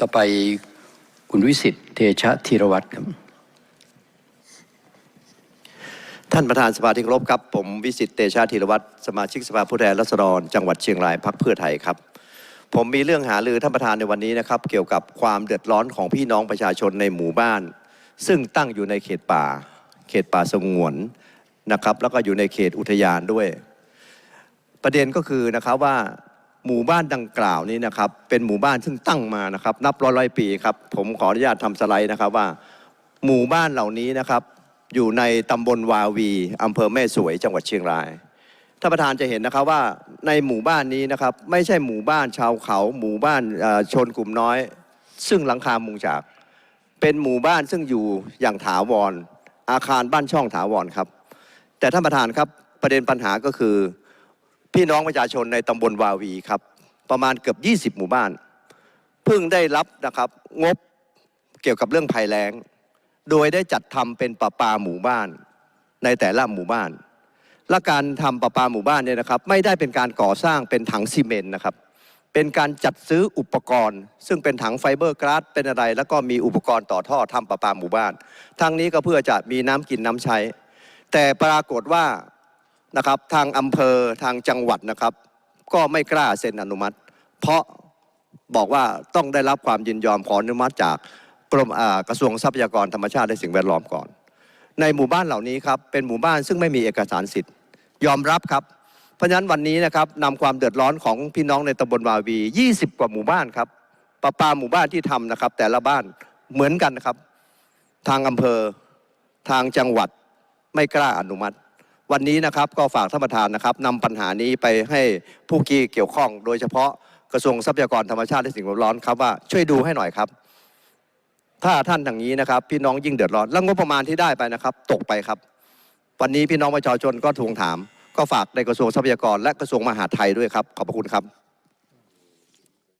ต่อไปคุณวิสิทธิ์เตชะธีรวัตรครับ ท่านประธานสภาที่เคารพครับ ผมวิสิตเตชาธีรวัตรสมาชิกสภาผู้แทนราษฎรจังหวัดเชียงรายพักเพื่อไทยครับ ผมมีเรื่องหารือท่านประธานในวันนี้นะครับ เกี่ยวกับความเดือดร้อนของพี่น้องประชาชนในหมู่บ้าน ซึ่งตั้งอยู่ในเขตป่า เขตป่าสงวนนะครับ แล้วก็อยู่ในเขตอุทยานด้วย ประเด็นก็คือนะครับว่า หมู่บ้านดังกล่าวนี้นะครับ เป็นหมู่บ้านซึ่งตั้งมานะครับ นับร้อยร้อยปีครับ ผมขออนุญาตทำสไลด์นะครับว่า หมู่บ้านเหล่านี้นะครับ อยู่ในตำบลวาวีอำเภอแม่สวยจังหวัดเชียงรายท่านประธานจะเห็นนะครับว่าในหมู่บ้านนี้นะครับ ไม่ใช่หมู่บ้านชาวเขา หมู่บ้านชนกลุ่มน้อย ซึ่งหลังคามุงจาก เป็นหมู่บ้านซึ่งอยู่อย่างถาวร อาคารบ้านช่องถาวรครับ แต่ท่านประธานครับประเด็นปัญหาก็คือ พี่น้องประชาชนในตำบลวาวีครับ ประมาณเกือบ 20 หมู่บ้าน เพิ่งได้รับนะครับงบเกี่ยวกับเรื่องภัยแล้ง โดยได้จัดทำเป็นประปาหมู่บ้านในแต่ละหมู่บ้าน และการทำประปาหมู่บ้านเนี่ยนะครับ ไม่ได้เป็นการก่อสร้างเป็นถังซีเมนต์นะครับ เป็นการจัดซื้ออุปกรณ์ ซึ่งเป็นถังไฟเบอร์กราสเป็นอะไร แล้วก็มีอุปกรณ์ต่อท่อทำประปาหมู่บ้าน ทั้งนี้ก็เพื่อจะมีน้ำกินน้ำใช้ แต่ปรากฏว่า นะครับ ทางอำเภอทางจังหวัดนะครับ ก็ไม่กล้าเซ็นอนุมัติ เพราะบอกว่าต้องได้รับความยินยอมขออนุมัติจากกรมอ่ากระทรวงทรัพยากรธรรมชาติและสิ่งแวดล้อมก่อน ในหมู่บ้านเหล่านี้ครับเป็นหมู่บ้านซึ่งไม่มีเอกสารสิทธิ์ ยอมรับครับ เพราะฉะนั้นวันนี้นะครับนำความเดือดร้อนของพี่น้องในตำบลวาวี 20 กว่าหมู่บ้านครับประปาหมู่บ้านที่ทำนะครับ แต่ละบ้านเหมือนกันนะครับ ทางอำเภอทางจังหวัดไม่กล้าอนุมัติ วันนี้นะครับก็ฝากท่านประธานนะครับนำปัญหานี้ไปให้ผู้เกี่ยวข้อง โดยเฉพาะกระทรวงทรัพยากรธรรมชาติและสิ่งแวดล้อมครับว่าช่วยดูให้หน่อยครับ ถ้าท่านอย่างนี้นะครับ พี่น้องยิ่งเดือดร้อนแล้วงบประมาณที่ได้ไปนะครับ ตกไปครับ วันนี้พี่น้องประชาชนก็ทวงถาม ก็ฝากในกระทรวงทรัพยากรและกระทรวงมหาดไทยด้วยครับขอบพระคุณครับ